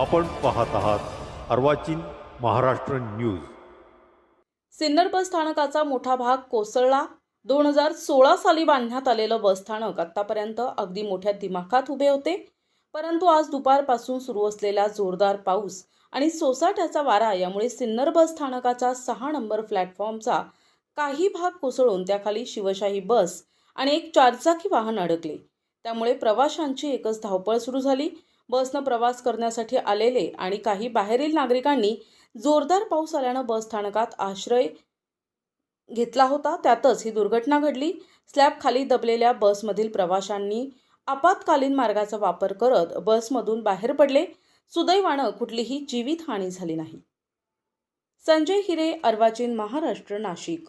आपण पाहत आहात अर्वाचीन महाराष्ट्र न्यूज. सिन्नर बस स्थानकाचा मोठा भाग कोसळला. दोन हजार सोळा साली बांधण्यात आलेलं बस स्थानक आत्तापर्यंत अगदी मोठ्या दिमाखात उभे होते. परंतु आज दुपारपासून सुरू असलेला जोरदार पाऊस आणि सोसाट्याचा वारा यामुळे सिन्नर बस स्थानकाचा सहा नंबर प्लॅटफॉर्मचा काही भाग कोसळून त्याखाली शिवशाही बस आणि एक चारचाकी वाहन अडकले. त्यामुळे प्रवाशांची एकच धावपळ सुरू झाली. बसनं प्रवास करण्यासाठी आलेले आणि काही बाहेरील नागरिकांनी जोरदार पाऊस आल्यानं बस स्थानकात आश्रय घेतला होता. त्यातच ही दुर्घटना घडली. स्लॅब खाली दबलेल्या बसमधील प्रवाशांनी आपत्कालीन मार्गाचा वापर करत बसमधून बाहेर पडले. सुदैवानं कुठलीही जीवितहानी झाली नाही. संजय हिरे अर्वाचीन महाराष्ट्र नाशिक.